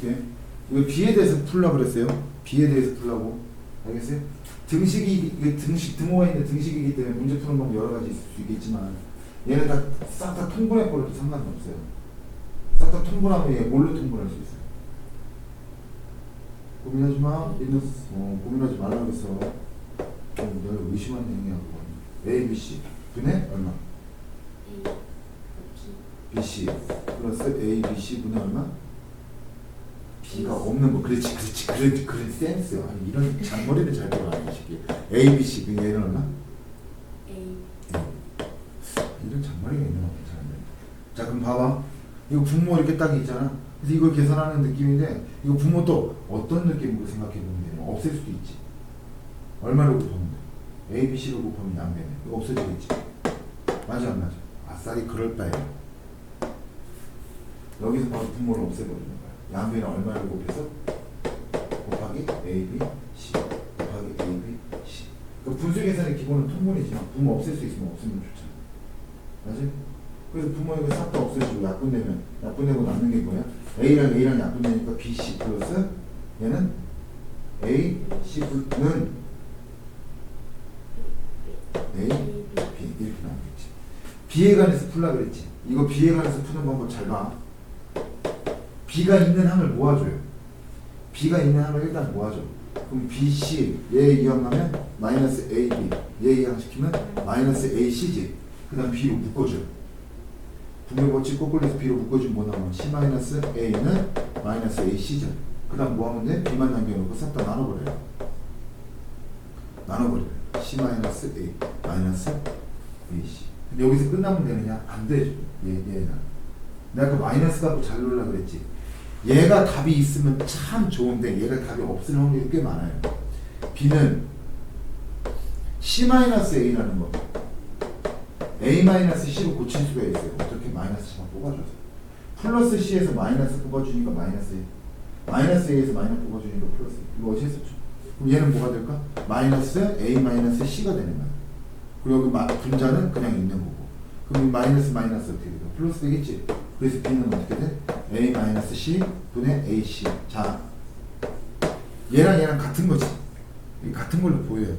풀게. 이거 B에 대해서 풀라 그랬어요. B에 대해서 풀라고. 알겠어요? 등식이 이게 등식 등호가 있는 등식이기 때문에 문제 푸는 건 여러 가지 있을 수 있겠지만 얘는 다 싹 다 통분해 버려도 상관없어요. 싹 다 통분하면 얘 뭘로 통분할 수 있어요? 고민하지 마. 어, 고민하지 말라고 했어. 어, 내가 의심하는 행위야 그건. A, B, C 분의 얼마? B, C 플러스 A, B, C 분의 얼마? B가 없는 거. 그렇지 그렇지 그래 그래 센스 아니 이런 잔머리를 잘 들어가는 것이기 A, B, C 그 얘는 얼마? 이런 잔머리가 있는 거 괜찮은데. 자 그럼 봐봐. 이거 분모 이렇게 딱 있잖아. 그래서 이걸 계산하는 느낌인데 이거 분모 또 어떤 느낌으로 생각해 보면 되냐 없앨 수도 있지. 얼마를 곱하면 돼? A, B, C를 곱하면 양배네. 이거 없어지겠지. 맞아 안 맞아? 아싸리 그럴 바에 여기서 바로 분모를 없애버리는 거야 양배는 얼마를 곱해서 곱하기 A, B, C 곱하기 A, B, C. 그 분수 계산의 기본은 통분이지만 분모 없앨 수 있으면 없으면 좋잖아. 맞지? 그래서 부모 이거 싹 다 없애주고 약분 내면 약분 내고 남는 게 뭐야? A랑 A랑 약분 내니까 B, C 플러스 얘는 A, C는 A, B 이렇게 나오겠지. B에 관해서 풀라 그랬지. 이거 B에 관해서 푸는 방법 잘 봐 B가 있는 항을 모아줘요. B가 있는 항을 일단 모아줘. 그럼 B, C 얘 이항하면 마이너스 A, B. 얘 이항시키면 마이너스 A, C지 그 다음 B로 묶어줘. 분의 법칙 거꾸로해서 B로 묶어주면 뭐 나오면 C 마이너스 A는 마이너스 A, C죠. 그 다음 뭐 하면 돼? B만 남겨놓고 싹 다 나눠버려요. 나눠버려요. C 마이너스 A 마이너스 A, C. 근데 여기서 끝나면 되느냐? 안 되죠. 얘, 얘는 내가 그 마이너스 갖고 잘 놀라 그랬지 얘가 답이 있으면 참 좋은데 얘가 답이 없을 확률이 꽤 많아요 B는 C-A라는 거 A-C로 고칠 수가 있어요 어떻게 마이너스만 뽑아줘서 플러스 C에서 마이너스 뽑아주니까 마이너스 A 마이너스 A에서 마이너스 뽑아주니까 플러스 A 이거 어디 했었죠? 그럼 얘는 뭐가 될까? 마이너스 A-C가 되는 거야 그리고 마- 분자는 그냥 있는 거고 그럼 이 마이너스 마이너스 어떻게 돼요? 플러스 되겠지? 그래서 B는 어떻게 돼? A-C 분의 AC 자 얘랑 얘랑 같은 거지. 같은 걸로 보여야 돼.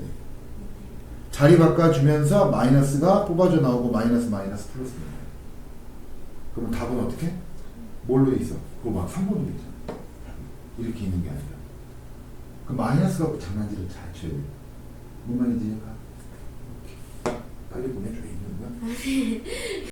자리 바꿔주면서 마이너스가 뽑아져 나오고 마이너스 마이너스 플러스 그럼 답은 어떻게? 뭘로 돼 있어? 그거 막 3번으로 돼 있잖아. 이렇게 있는 게 아니라. 그 마이너스 갖고 장난질을 잘 쳐야 돼. 뭔 말인지? 빨리 보내줘 있는 거야?